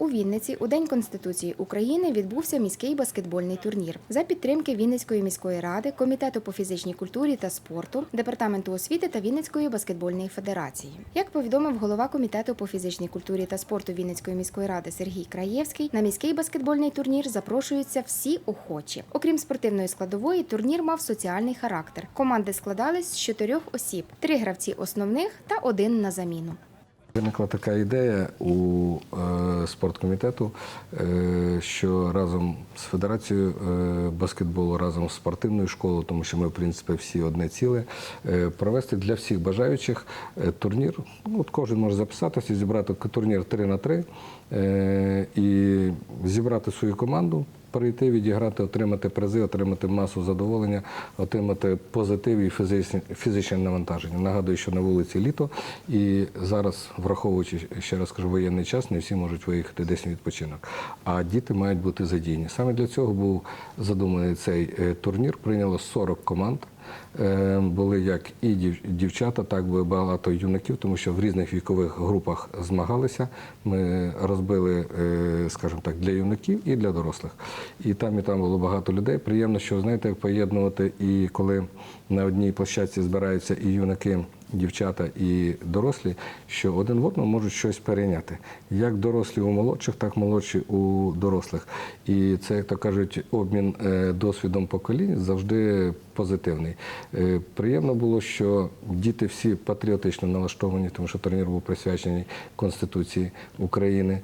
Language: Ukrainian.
У Вінниці у День Конституції України відбувся міський баскетбольний турнір за підтримки Вінницької міської ради, комітету по фізичній культурі та спорту, департаменту освіти та Вінницької баскетбольної федерації. Як повідомив голова комітету по фізичній культурі та спорту Вінницької міської ради Сергій Краєвський, на міський баскетбольний турнір запрошуються всі охочі. Окрім спортивної складової, турнір мав соціальний характер. Команди складались з чотирьох осіб: три гравці основних та один на заміну. Виникла така ідея у е, спорткомітету, е, що разом з федерацією е, баскетболу, разом з спортивною школою, тому що ми, в принципі, всі одне ціле, е, провести для всіх бажаючих турнір. Ну, от кожен може записатися, зібрати турнір 3 на 3 е, і зібрати свою команду. Прийти, відіграти, отримати призи, отримати масу задоволення, отримати позитив і фізичне, фізичне навантаження. Нагадую, що на вулиці літо, і зараз, враховуючи ще раз кажу, воєнний час, не всі можуть виїхати десь на відпочинок. А діти мають бути задіяні. Саме для цього був задуманий цей е, турнір. Прийняло 40 команд. Е, Були як і дів- дівчата, так і багато юнаків, тому що в різних вікових групах змагалися. Ми розбили, е, скажімо так, для юнаків і для дорослих. І там, і там було багато людей. Приємно, що знаєте, поєднувати і коли на одній площадці збираються і юнаки. Дівчата і дорослі, що один в одному можуть щось перейняти. Як дорослі у молодших, так молодші у дорослих. І це, як то кажуть, обмін е, досвідом поколінь завжди позитивний. Е, Приємно було, що діти всі патріотично налаштовані, тому що турнір був присвячений Конституції України.